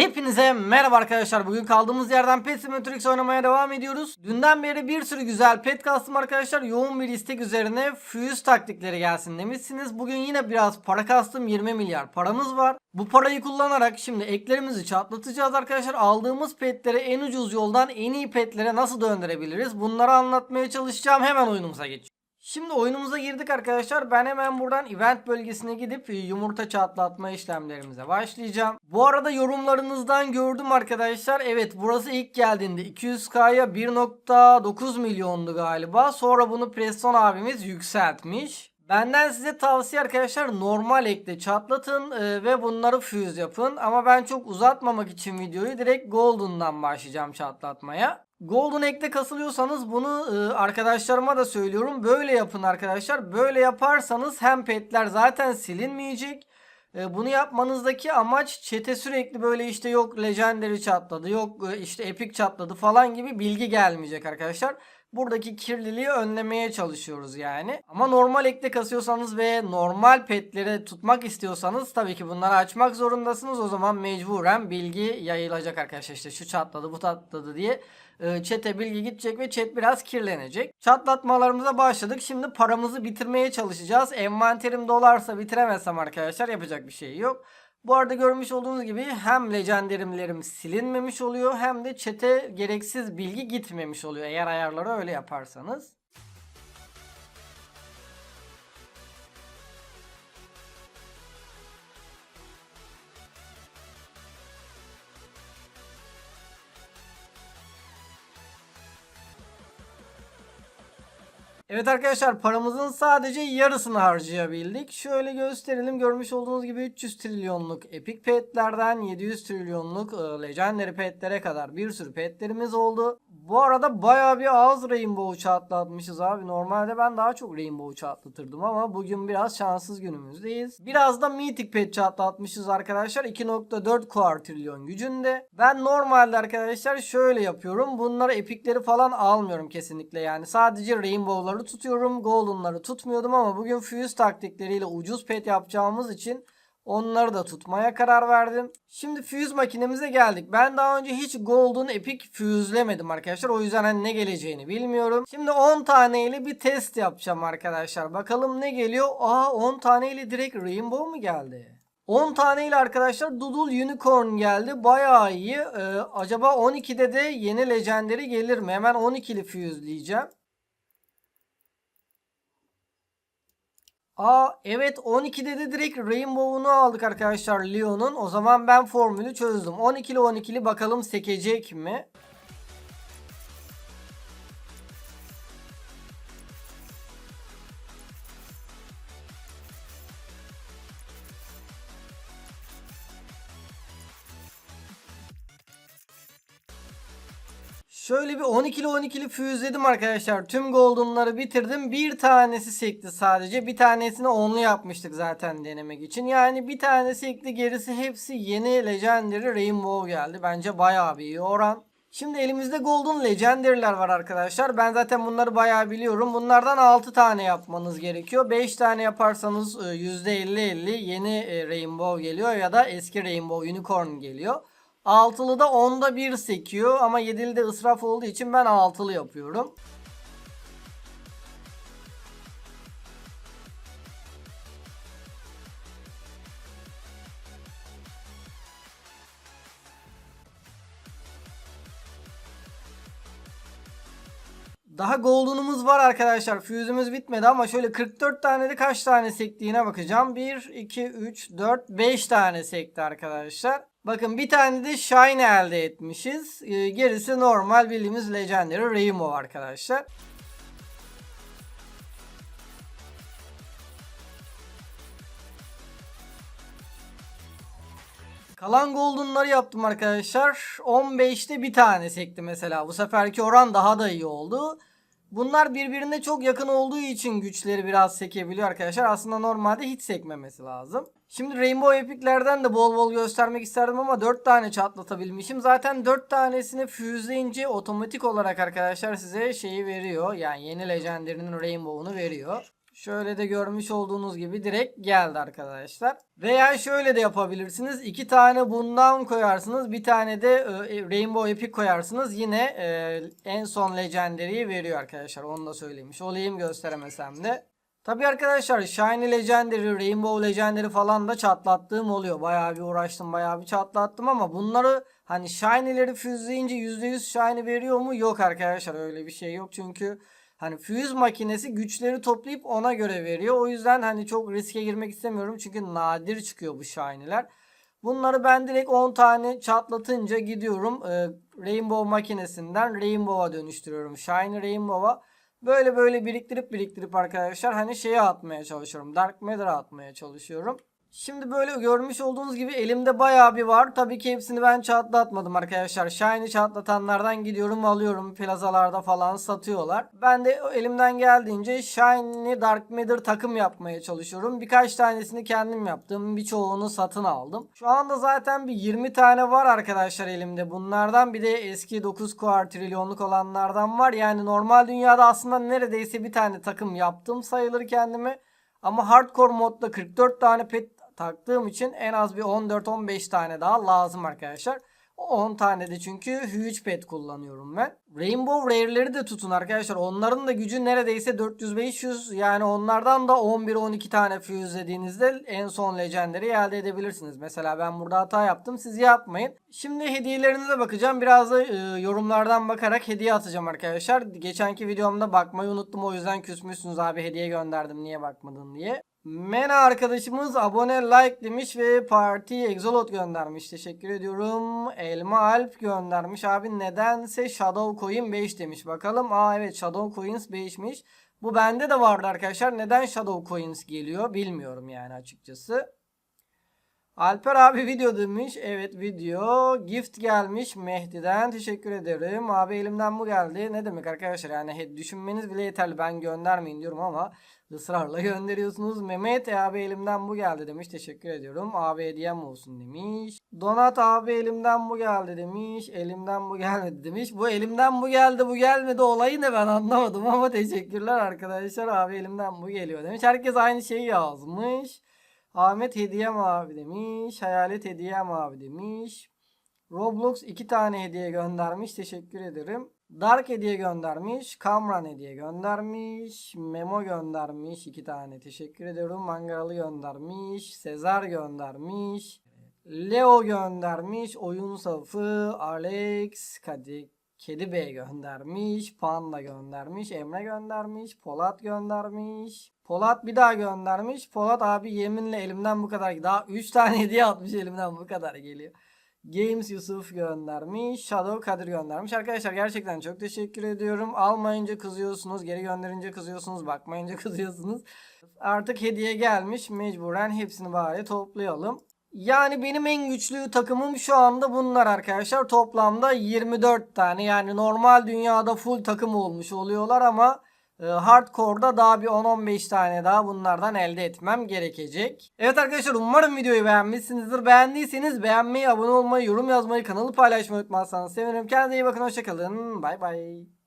Hepinize merhaba arkadaşlar. Bugün kaldığımız yerden Pet Simulator X oynamaya devam ediyoruz. Dünden beri bir sürü güzel pet kastım arkadaşlar. Yoğun bir istek üzerine fuse taktikleri gelsin demişsiniz. Bugün yine biraz para kastım 20 milyar paramız var. Bu parayı kullanarak şimdi eklerimizi çatlatacağız arkadaşlar. Aldığımız petleri en ucuz yoldan en iyi petlere nasıl döndürebiliriz? Bunları anlatmaya çalışacağım. Hemen oyunumuza geçiyoruz. Şimdi oyunumuza girdik arkadaşlar. Ben hemen buradan event bölgesine gidip e, yumurta çatlatma işlemlerimize başlayacağım. Bu arada yorumlarınızdan gördüm arkadaşlar. Evet burası ilk geldiğinde 200k'ya 1.9 milyondu galiba. Sonra bunu Preston abimiz yükseltmiş. Benden size tavsiye arkadaşlar normal ekle çatlatın e, ve bunları fuse yapın. Ama ben çok uzatmamak için videoyu direkt Golden'dan başlayacağım çatlatmaya. Golden Egg'de kasılıyorsanız bunu e, arkadaşlarıma da söylüyorum. Böyle yapın arkadaşlar. Böyle yaparsanız hem petler zaten silinmeyecek. E, bunu yapmanızdaki amaç çete sürekli böyle işte yok Legendary çatladı, yok e, işte Epic çatladı falan gibi bilgi gelmeyecek arkadaşlar. Buradaki kirliliği önlemeye çalışıyoruz yani. Ama normal ekte kasıyorsanız ve normal petleri tutmak istiyorsanız tabii ki bunları açmak zorundasınız. O zaman mecburen bilgi yayılacak arkadaşlar. İşte şu çatladı, bu çatladı diye e, chat'e bilgi gidecek ve chat biraz kirlenecek. Çatlatmalarımıza başladık. Şimdi paramızı bitirmeye çalışacağız. Envanterim dolarsa bitiremezsem arkadaşlar yapacak bir şey yok. Bu arada görmüş olduğunuz gibi hem legendarimlerim silinmemiş oluyor hem de chat'e gereksiz bilgi gitmemiş oluyor eğer ayarları öyle yaparsanız. Evet arkadaşlar paramızın sadece yarısını harcayabildik. Şöyle gösterelim. Görmüş olduğunuz gibi 300 trilyonluk epic petlerden 700 trilyonluk e, legendary petlere kadar bir sürü petlerimiz oldu. Bu arada baya bir az rainbow çatlatmışız abi. Normalde ben daha çok rainbow çatlatırdım ama bugün biraz şanssız günümüzdeyiz. Biraz da mythic pet çatlatmışız arkadaşlar. 2.4 kuartrilyon gücünde. Ben normalde arkadaşlar şöyle yapıyorum. Bunları epikleri falan almıyorum kesinlikle yani. Sadece rainbow'ları tutuyorum. Golden'ları tutmuyordum ama bugün fuse taktikleriyle ucuz pet yapacağımız için Onları da tutmaya karar verdim. Şimdi fuse makinemize geldik. Ben daha önce hiç Golden Epic fuse'lemedim arkadaşlar. O yüzden hani ne geleceğini bilmiyorum. Şimdi 10 taneyle bir test yapacağım arkadaşlar. Bakalım ne geliyor? Aa 10 taneyle direkt Rainbow mu geldi? 10 taneyle arkadaşlar Doodle Unicorn geldi. Bayağı iyi. Ee, acaba 12'de de yeni Legendary gelir mi? Hemen 12'li fuse'leyeceğim. Aa evet 12'de de direkt Rainbow'unu aldık arkadaşlar Leon'un. O zaman ben formülü çözdüm. 12'li 12'li bakalım sekecek mi? Şöyle bir 12'li 12'li füzledim arkadaşlar. Tüm golden'ları bitirdim. Bir tanesi sekti sadece. Bir tanesini onlu yapmıştık zaten denemek için. Yani bir tanesi sekti. Gerisi hepsi yeni Legendary Rainbow geldi. Bence bayağı bir iyi oran. Şimdi elimizde Golden Legendary'ler var arkadaşlar. Ben zaten bunları bayağı biliyorum. Bunlardan 6 tane yapmanız gerekiyor. 5 tane yaparsanız %50-50 yeni e, Rainbow geliyor ya da eski Rainbow Unicorn geliyor. Altılı da onda bir sekiyor ama yedili de ısraf olduğu için ben altılı yapıyorum. Daha golden'umuz var arkadaşlar. Fuse'ümüz bitmedi ama şöyle 44 tane de kaç tane sektiğine bakacağım. 1, 2, 3, 4, 5 tane sekti arkadaşlar. Bakın bir tane de Shine elde etmişiz. Ee, gerisi normal bildiğimiz Legendary Rainbow arkadaşlar. Kalan golden'ları yaptım arkadaşlar. 15'te bir tane sekti mesela. Bu seferki oran daha da iyi oldu. Bunlar birbirine çok yakın olduğu için güçleri biraz sekebiliyor arkadaşlar. Aslında normalde hiç sekmemesi lazım. Şimdi Rainbow Epic'lerden de bol bol göstermek isterdim ama 4 tane çatlatabilmişim. Zaten 4 tanesini füzleyince otomatik olarak arkadaşlar size şeyi veriyor. Yani yeni Legendary'nin Rainbow'unu veriyor. Şöyle de görmüş olduğunuz gibi direkt geldi arkadaşlar. Veya şöyle de yapabilirsiniz. İki tane bundan koyarsınız. Bir tane de e, Rainbow Epic koyarsınız. Yine e, en son Legendary'yi veriyor arkadaşlar. Onu da söylemiş olayım gösteremesem de. Tabi arkadaşlar Shiny Legendary, Rainbow Legendary falan da çatlattığım oluyor. Bayağı bir uğraştım, bayağı bir çatlattım ama bunları hani Shiny'leri füzleyince %100 Shiny veriyor mu? Yok arkadaşlar öyle bir şey yok. Çünkü hani füz makinesi güçleri toplayıp ona göre veriyor. O yüzden hani çok riske girmek istemiyorum. Çünkü nadir çıkıyor bu Shiny'ler. Bunları ben direkt 10 tane çatlatınca gidiyorum e, Rainbow makinesinden Rainbow'a dönüştürüyorum. Shiny Rainbow'a. Böyle böyle biriktirip biriktirip arkadaşlar hani şeye atmaya çalışıyorum. Dark Matter'a atmaya çalışıyorum. Şimdi böyle görmüş olduğunuz gibi elimde bayağı bir var. Tabii ki hepsini ben çatlatmadım arkadaşlar. Shiny çatlatanlardan gidiyorum alıyorum. Plazalarda falan satıyorlar. Ben de elimden geldiğince Shiny Dark Matter takım yapmaya çalışıyorum. Birkaç tanesini kendim yaptım. Birçoğunu satın aldım. Şu anda zaten bir 20 tane var arkadaşlar elimde bunlardan. Bir de eski 9 kuartrilyonluk olanlardan var. Yani normal dünyada aslında neredeyse bir tane takım yaptım sayılır kendime. Ama hardcore modda 44 tane pet taktığım için en az bir 14-15 tane daha lazım arkadaşlar. O 10 tane de çünkü huge pet kullanıyorum ben. Rainbow Rare'leri de tutun arkadaşlar. Onların da gücü neredeyse 400-500 yani onlardan da 11-12 tane füzlediğinizde en son Legendary elde edebilirsiniz. Mesela ben burada hata yaptım siz yapmayın. Şimdi hediyelerinize bakacağım. Biraz da e, yorumlardan bakarak hediye atacağım arkadaşlar. Geçenki videomda bakmayı unuttum o yüzden küsmüşsünüz abi hediye gönderdim niye bakmadın diye. Mena arkadaşımız abone like demiş ve parti Exolot göndermiş. Teşekkür ediyorum. Elma Alp göndermiş. Abi nedense Shadow Coin 5 demiş. Bakalım. Aa evet Shadow Coins 5'miş. Bu bende de vardı arkadaşlar. Neden Shadow Coins geliyor bilmiyorum yani açıkçası. Alper abi video demiş. Evet video. Gift gelmiş Mehdi'den. Teşekkür ederim. Abi elimden bu geldi. Ne demek arkadaşlar yani düşünmeniz bile yeterli. Ben göndermeyin diyorum ama ısrarla gönderiyorsunuz. Mehmet "E abi elimden bu geldi demiş. Teşekkür ediyorum. Abi hediyem olsun demiş. Donat abi elimden bu geldi demiş. Elimden bu gelmedi demiş. Bu elimden bu geldi bu gelmedi olayı ne ben anlamadım ama teşekkürler arkadaşlar. Abi elimden bu geliyor demiş. Herkes aynı şeyi yazmış. Ahmet hediyem abi demiş. Hayalet hediyem abi demiş. Roblox iki tane hediye göndermiş. Teşekkür ederim. Dark hediye göndermiş. Kamran hediye göndermiş. Memo göndermiş. iki tane. Teşekkür ediyorum. Mangaralı göndermiş. Sezar göndermiş. Leo göndermiş. Oyun safı. Alex. Kadi. Kedi Bey göndermiş. Panda göndermiş. Emre göndermiş. Polat göndermiş. Polat bir daha göndermiş. Polat abi yeminle elimden bu kadar. Daha 3 tane hediye atmış elimden bu kadar geliyor. Games Yusuf göndermiş. Shadow Kadir göndermiş. Arkadaşlar gerçekten çok teşekkür ediyorum. Almayınca kızıyorsunuz. Geri gönderince kızıyorsunuz. Bakmayınca kızıyorsunuz. Artık hediye gelmiş. Mecburen hepsini bari toplayalım. Yani benim en güçlü takımım şu anda bunlar arkadaşlar. Toplamda 24 tane. Yani normal dünyada full takım olmuş oluyorlar ama e, hardcore'da daha bir 10-15 tane daha bunlardan elde etmem gerekecek. Evet arkadaşlar umarım videoyu beğenmişsinizdir. Beğendiyseniz beğenmeyi, abone olmayı, yorum yazmayı, kanalı paylaşmayı unutmazsanız sevinirim. Kendinize iyi bakın. Hoşçakalın. Bay bay.